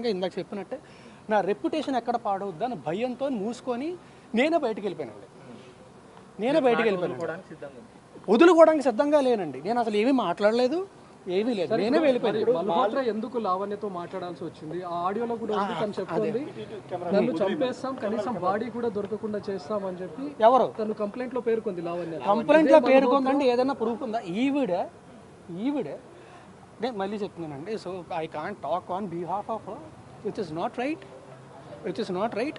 ఇందాక చెప్పినట్టే నా రెప్యుటేషన్ ఎక్కడ పాడవద్దు అని భయంతో మూసుకొని నేనే బయటికి వెళ్ళిపోయానండి. నేనే బయటికి వెళ్ళిపోయాను వదులుకోవడానికి సిద్ధంగా లేనండి. నేను అసలు ఏమీ మాట్లాడలేదు ఏమీ లేదు. నేనే వెళ్ళిపోయాను. ఎందుకు లావణ్యతో మాట్లాడాల్సి వచ్చింది? ఆ ఆడియోలో కూడా ఉంది తను చెప్తుంది? నన్ను చంపేస్తాం కనీసం బాడీ కూడా దొరకకుండా చేస్తాం అని చెప్పి ఎవరు? తను కంప్లైంట్లో పేర్కొంది లావణ్య. కంప్లైంట్లో పేర్కొందండి ఏదైనా ప్రూఫ్ ఉందా? ఈవిడ ఈవిడ నేను మళ్ళీ చెప్తున్నానండి. So I can't talk on behalf of which is not right which is not right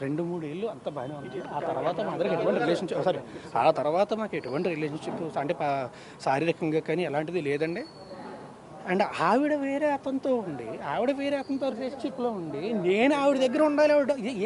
రెండు మూడు ఏళ్ళు అంత బాగానే ఉంది. ఆ తర్వాత మా అందరికి ఎటువంటి రిలేషన్షిప్ సారీ ఆ తర్వాత మాకు ఎటువంటి రిలేషన్షిప్ అంటే పా- శారీరకంగా కానీ ఎలాంటిది లేదండి. అండ్ ఆవిడ వేరే అతనితో ఉండి ఆవిడ వేరే అతనితో రిలేషన్షిప్లో ఉండి నేను ఆవిడ దగ్గర ఉండాలి ఆవిడ ఏ-